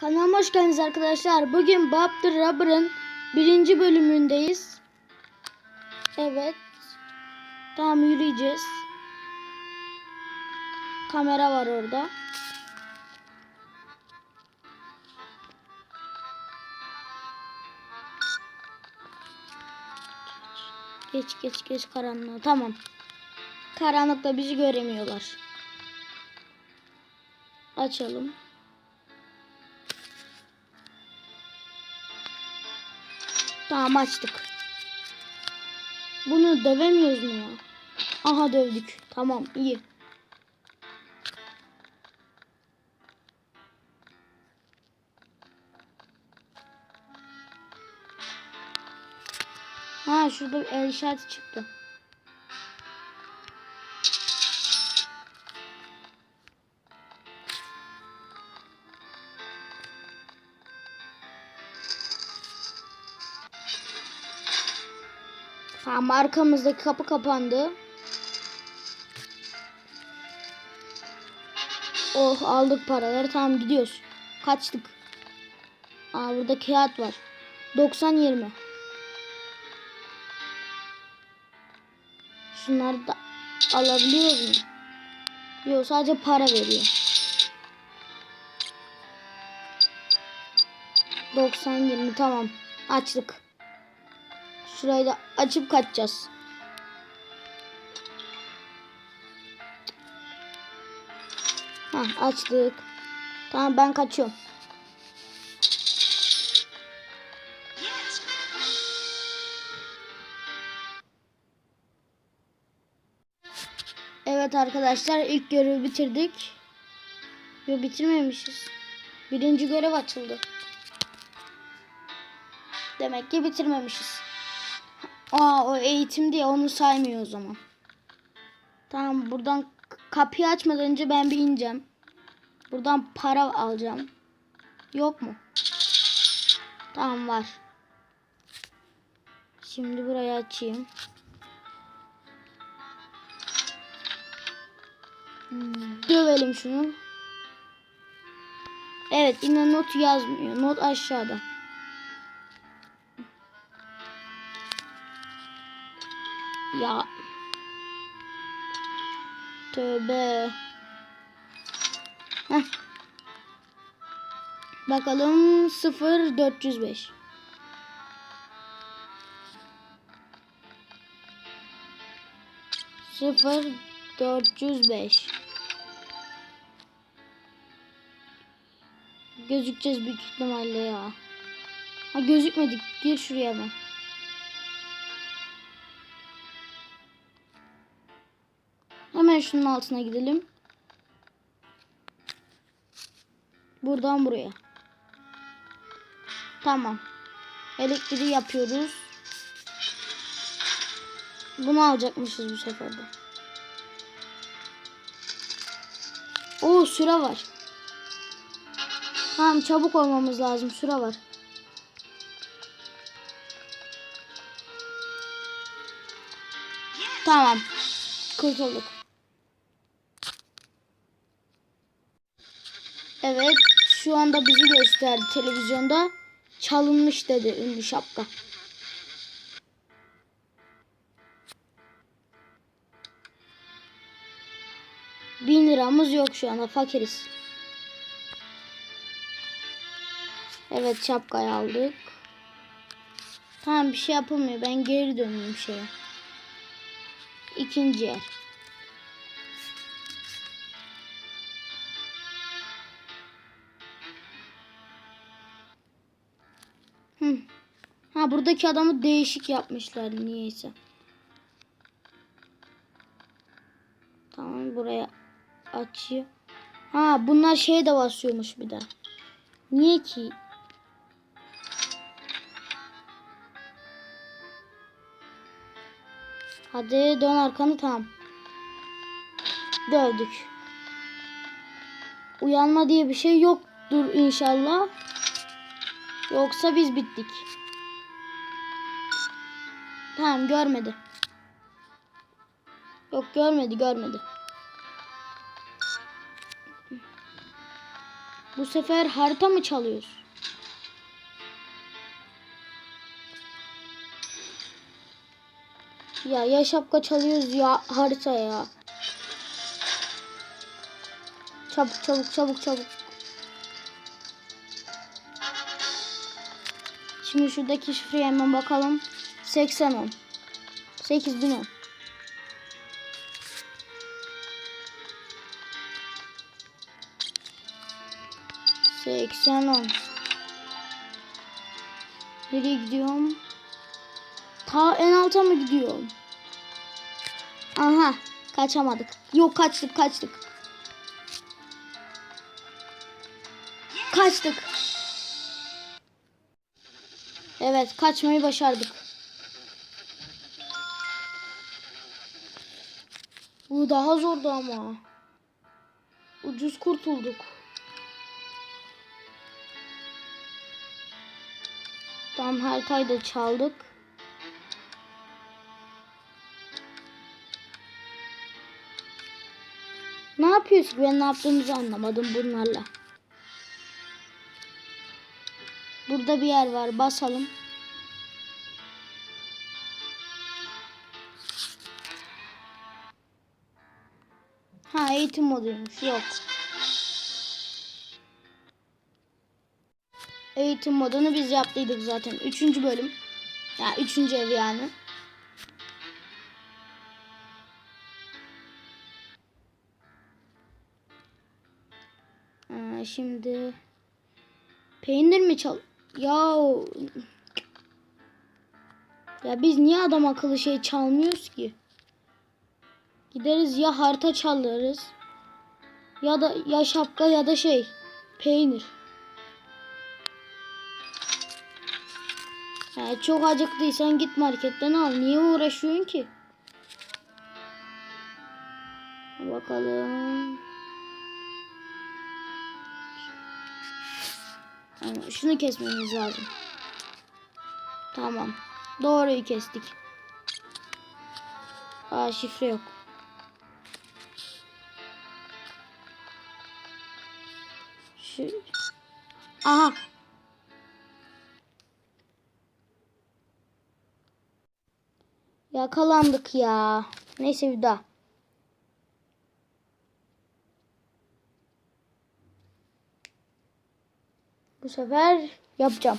Kanalıma hoş geldiniz arkadaşlar. Bugün Bob the birinci bölümündeyiz. Evet. Tamam yürüyeceğiz. Kamera var orada. Geç geç geç karanlığa. Tamam. Karanlıkta bizi göremiyorlar. Açalım. Tamam açtık. Bunu dövemiyoruz mu ya? Aha dövdük. Tamam iyi. Ha şurada el işareti çıktı. Tamam arkamızdaki kapı kapandı. Oh aldık paraları tamam gidiyoruz. Kaçtık. Aa burada kağıt var. 90 20. Şunları da alabiliyoruz mu? Yok sadece para veriyor. 90 20 tamam. Açtık. Şurayı da açıp kaçacağız. Ha açtık. Tamam ben kaçıyorum. Evet arkadaşlar ilk görevi bitirdik. Yok bitirmemişiz. Birinci görev açıldı. Demek ki bitirmemişiz. Aa o eğitim diye onu saymıyor o zaman. Tamam buradan kapıyı açmadan önce ben bir ineceğim. Buradan para alacağım. Yok mu? Tamam var. Şimdi burayı açayım. Hmm, Dövelim şunu. Evet yine not yazmıyor. Not aşağıda. Ya. Tövbe. Heh. Bakalım 0405. Sıfır dört yüz beş. Gözükeceğiz büyük ihtimalle ya. Ha gözükmedik. Gir şuraya ben. Hemen şunun altına gidelim. Buradan buraya. Tamam. Elektriği yapıyoruz. Bunu alacakmışız bu sefer de. Oo süre var. Tamam çabuk olmamız lazım. Süre var. Tamam. Kurtulduk. Evet. Şu anda bizi gösterdi televizyonda. Çalınmış dedi ünlü şapka. Bin liramız yok şu anda fakiriz. Evet şapkayı aldık. Tamam bir şey yapılmıyor. Ben geri döneyim şeye. İkinci yer. Ha buradaki adamı değişik yapmışlar niyeyse. Tamam buraya açıyor. Ha bunlar şeye de basıyormuş bir de. Niye ki? Hadi dön arkanı tamam. Dövdük. Uyanma diye bir şey yoktur inşallah. Yoksa biz bittik. Tamam görmedi. Yok görmedi görmedi. Bu sefer harita mı çalıyoruz? Ya ya şapka çalıyoruz ya harita ya. Çabuk çabuk çabuk çabuk. Şimdi şuradaki şifreye hemen bakalım. 80 10. 8000 10. Seksen on. Nereye gidiyorum? Ta en alta mı gidiyorum? Aha kaçamadık. Yok kaçtık kaçtık. Kaçtık. Evet kaçmayı başardık. Daha zordu ama. Ucuz kurtulduk. Tam haritayı da çaldık. Ne yapıyoruz? Ben ne yaptığımızı anlamadım bunlarla. Burada bir yer var. Basalım. Eğitim moduymuş. Yok. Eğitim modunu biz yaptıydık zaten. Üçüncü bölüm. Ya üçüncü ev yani. Ha, şimdi peynir mi çal? Ya ya biz niye adam akıllı şey çalmıyoruz ki? Gideriz ya harita çalarız ya da ya şapka ya da şey peynir. Ya çok acıktıysan git marketten al. Niye uğraşıyorsun ki? Bakalım. Tamam, şunu kesmemiz lazım. Tamam. Doğruyu kestik. Aa şifre yok. Aha. Yakalandık ya. Neyse bir daha. Bu sefer yapacağım.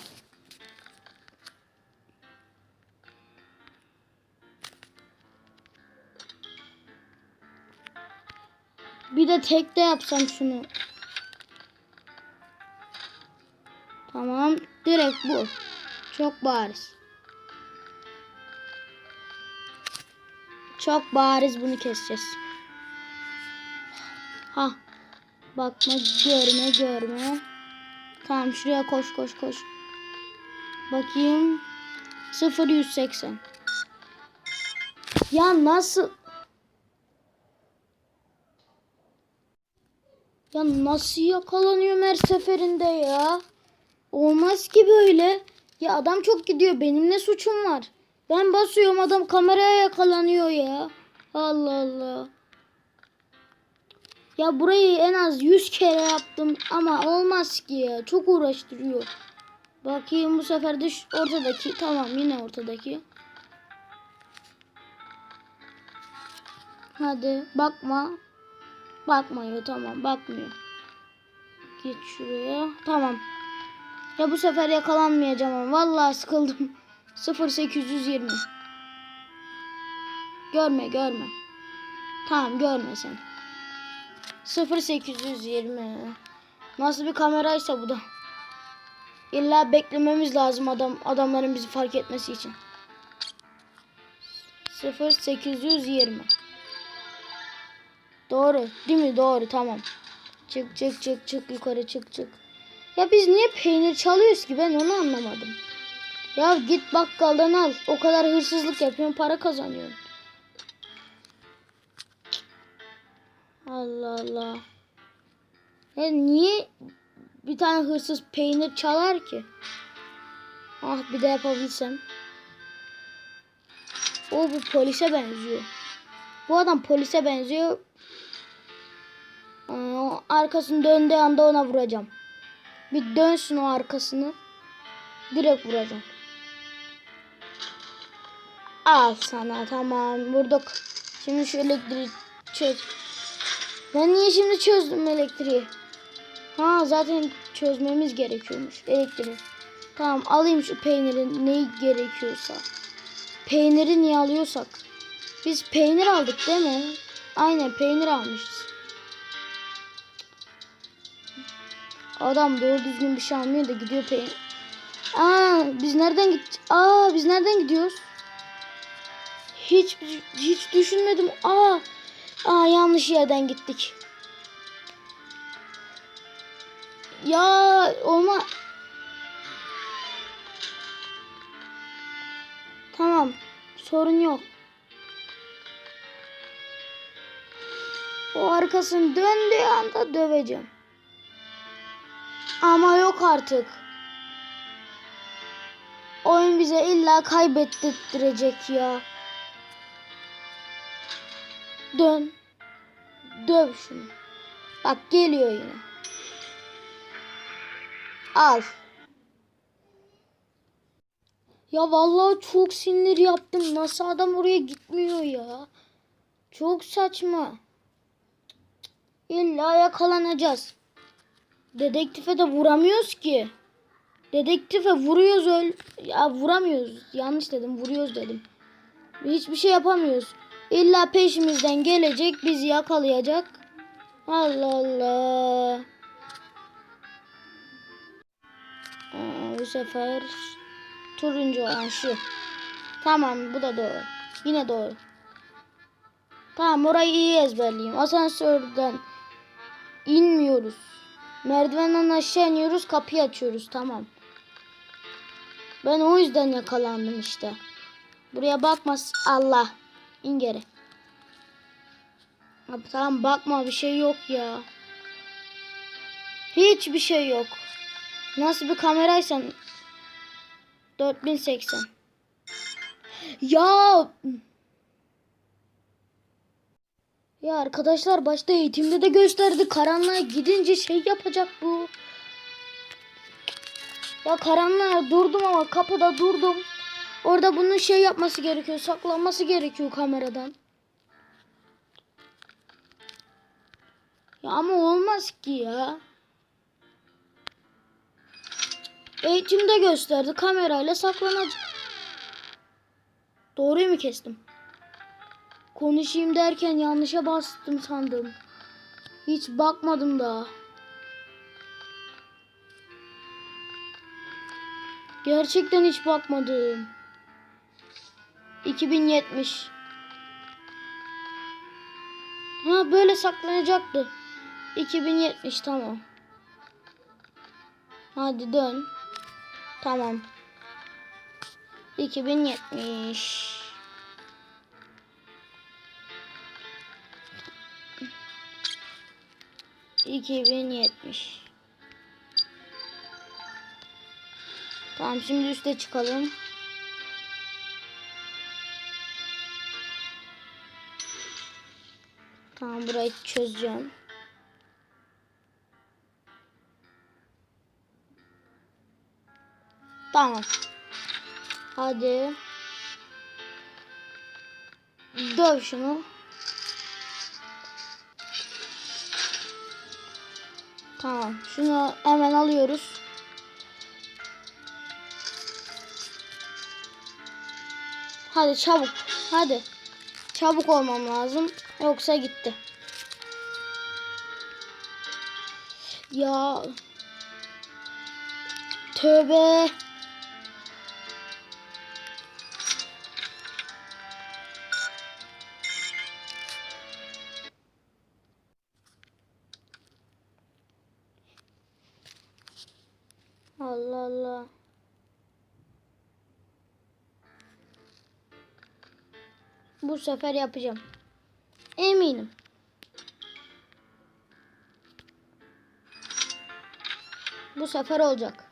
Bir de tekte yapsam şunu. Tamam. Direkt bu. Çok bariz. Çok bariz bunu keseceğiz. Ha. Bakma görme görme. Tamam şuraya koş koş koş. Bakayım. 0180. Ya nasıl? Ya nasıl yakalanıyorum her seferinde ya? Olmaz ki böyle. Ya adam çok gidiyor. Benim ne suçum var? Ben basıyorum adam kameraya yakalanıyor ya. Allah Allah. Ya burayı en az 100 kere yaptım ama olmaz ki ya. Çok uğraştırıyor. Bakayım bu sefer de ortadaki. Tamam yine ortadaki. Hadi bakma. Bakmıyor tamam bakmıyor. Git şuraya. Tamam. Ya bu sefer yakalanmayacağım ama vallahi sıkıldım. 0820. Görme görme. Tamam görme sen. 0820. Nasıl bir kameraysa bu da. İlla beklememiz lazım adam adamların bizi fark etmesi için. 0820. Doğru. Değil mi? Doğru. Tamam. Çık çık çık çık yukarı çık çık. Ya biz niye peynir çalıyoruz ki ben onu anlamadım. Ya git bakkaldan al. O kadar hırsızlık yapıyorsun para kazanıyorsun. Allah Allah. Ya niye bir tane hırsız peynir çalar ki? Ah bir de yapabilsem. O bu polise benziyor. Bu adam polise benziyor. Arkasını döndüğü anda ona vuracağım. Bir dönsün o arkasını. Direkt vuracağım. Al sana tamam vurduk. Şimdi şu elektriği çöz. Ben niye şimdi çözdüm elektriği? Ha zaten çözmemiz gerekiyormuş elektriği. Tamam alayım şu peynirin neyi gerekiyorsa. Peyniri niye alıyorsak. Biz peynir aldık değil mi? Aynen peynir almışız. Adam doğru düzgün bir şey almıyor da gidiyor peynir. Aa biz nereden git? Aa biz nereden gidiyoruz? Hiç hiç düşünmedim. Aa aa yanlış yerden gittik. Ya olma. Tamam. Sorun yok. O arkasını döndüğü anda döveceğim. Ama yok artık. Oyun bize illa kaybettirecek ya. Dön. Döv şunu. Bak geliyor yine. Al. Ya vallahi çok sinir yaptım. Nasıl adam oraya gitmiyor ya? Çok saçma. İlla yakalanacağız. Dedektife de vuramıyoruz ki. Dedektife vuruyoruz öl. Ya vuramıyoruz. Yanlış dedim. Vuruyoruz dedim. Hiçbir şey yapamıyoruz. İlla peşimizden gelecek. Bizi yakalayacak. Allah Allah. Aa, bu sefer turuncu olan şu. Tamam bu da doğru. Yine doğru. Tamam orayı iyi ezberleyeyim. Asansörden inmiyoruz. Merdivenden aşağı iniyoruz kapıyı açıyoruz tamam. Ben o yüzden yakalandım işte. Buraya bakmaz Allah. İn geri. Abi tamam bakma bir şey yok ya. Hiçbir şey yok. Nasıl bir kameraysan 4080. Ya ya arkadaşlar başta eğitimde de gösterdi. Karanlığa gidince şey yapacak bu. Ya karanlığa durdum ama kapıda durdum. Orada bunun şey yapması gerekiyor. Saklanması gerekiyor kameradan. Ya ama olmaz ki ya. Eğitimde gösterdi. Kamerayla saklanacak. Doğruyu mu kestim? Konuşayım derken yanlışa bastım sandım. Hiç bakmadım daha. Gerçekten hiç bakmadım. 2070. Ha böyle saklanacaktı. 2070 tamam. Hadi dön. Tamam. 2070. İki bin yetmiş. Tamam şimdi üste çıkalım. Tamam burayı çözeceğim. Tamam. Hadi. Döv şunu. Tamam. Şunu hemen alıyoruz. Hadi çabuk. Hadi. Çabuk olmam lazım. Yoksa gitti. Ya. Tövbe. Sefer yapacağım. Eminim. Bu sefer olacak.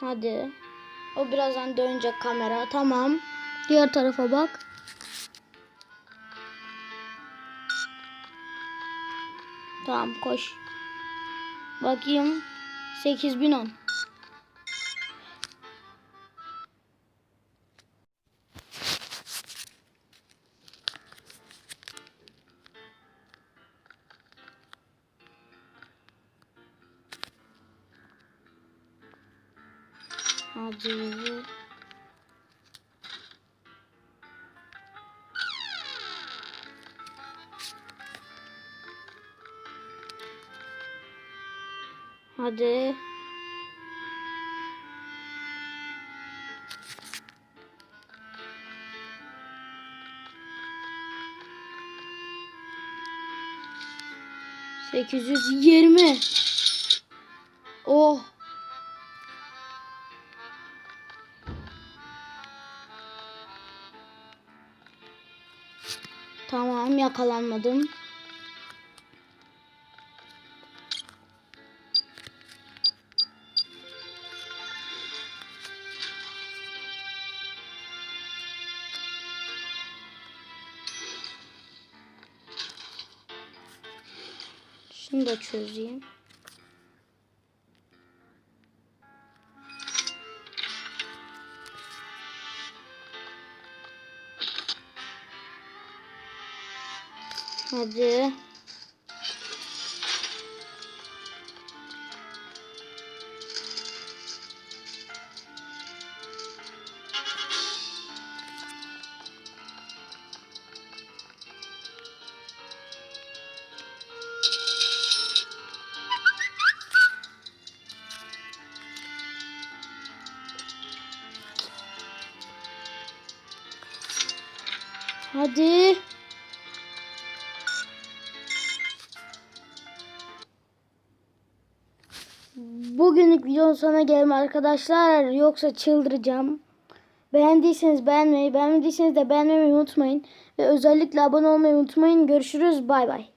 Hadi. O birazdan dönecek kamera. Tamam. Diğer tarafa bak. Tamam koş. Bakayım. 8010. Hadi. Hadi. Sekiz yüz yirmi. Oh. Tamam yakalanmadım. Şunu da çözeyim. Hadi. Hadi. Bugünlük videonun sonuna geldim arkadaşlar. Yoksa çıldıracağım. Beğendiyseniz beğenmeyi, beğenmediyseniz de beğenmeyi unutmayın. Ve özellikle abone olmayı unutmayın. Görüşürüz. Bay bay.